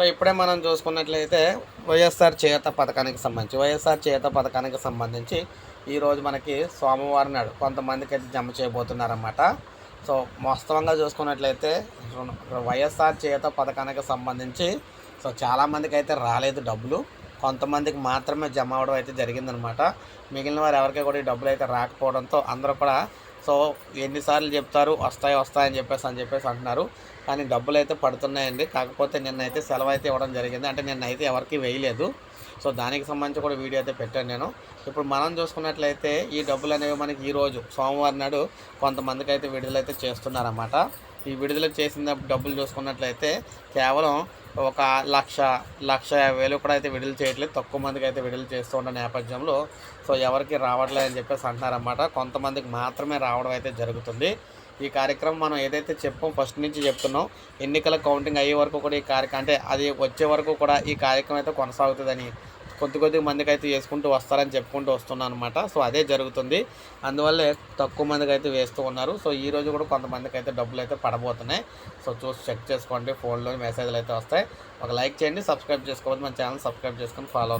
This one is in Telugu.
సో ఇప్పుడే మనం చూసుకున్నట్లయితే వైఎస్ఆర్ చేత పథకానికి సంబంధించి వైఎస్ఆర్ చేత పథకానికి సంబంధించి ఈరోజు మనకి సోమవారం నాడు కొంతమందికి అయితే జమ చేయబోతున్నారన్నమాట. సో వాస్తవంగా చూసుకున్నట్లయితే వైఎస్ఆర్ చేత పథకానికి సంబంధించి సో చాలామందికి అయితే రాలేదు డబ్బులు. కొంతమందికి మాత్రమే జమ అవడం అయితే జరిగిందనమాట మిగిలిన వారు ఎవరికి కూడా ఈ డబ్బులు అయితే రాకపోవడంతో అందరూ కూడా సో ఎన్నిసార్లు చెప్తారు వస్తాయి వస్తాయని చెప్పేసి అని చెప్పేసి అంటున్నారు. కానీ డబ్బులు అయితే పడుతున్నాయండి. కాకపోతే నిన్న అయితే సెలవు అయితే ఇవ్వడం జరిగింది. అంటే నిన్నైతే అయితే ఎవరికి వేయలేదు. సో దానికి సంబంధించి కూడా వీడియో అయితే పెట్టాను నేను. ఇప్పుడు మనం చూసుకున్నట్లయితే ఈ డబ్బులు అనేవి మనకి ఈరోజు సోమవారం నాడు కొంతమందికి అయితే విడుదలైతే చేస్తున్నారన్నమాట. ఈ విడుదల చేసిన డబ్బులు చూసుకున్నట్లయితే కేవలం ఒక లక్ష లక్ష యాభై వేలు కూడా అయితే విడుదల చేయట్లేదు. తక్కువ మందికి అయితే విడుదల చేస్తూ ఉన్న నేపథ్యంలో సో ఎవరికి రావట్లేదు అని చెప్పేసి అంటున్నారన్నమాట. కొంతమందికి మాత్రమే రావడం అయితే జరుగుతుంది. ఈ కార్యక్రమం మనం ఏదైతే చెప్పాం ఫస్ట్ నుంచి చెప్తున్నాం. ఎన్నికల కౌంటింగ్ అయ్యే వరకు కూడా ఈ కార్యక్రమం అంటే అది వచ్చే వరకు కూడా ఈ కార్యక్రమం అయితే కొనసాగుతుందని కొద్ది కొద్ది మందికి అయితే వేసుకుంటూ వస్తారని చెప్పుకుంటూ వస్తున్నాను అనమాట సో అదే జరుగుతుంది. అందువల్లే తక్కువ మందికి అయితే వేస్తూ ఉన్నారు. సో ఈ రోజు కూడా కొంతమందికి అయితే డబ్బులు అయితే పడబోతున్నాయి. సో చూసి చెక్ చేసుకోండి. ఫోన్లో మెసేజ్లు అయితే వస్తాయి. ఒక లైక్ చేయండి. సబ్స్క్రైబ్ చేసుకోవద్దు. మన ఛానల్ సబ్స్క్రైబ్ చేసుకొని ఫాలో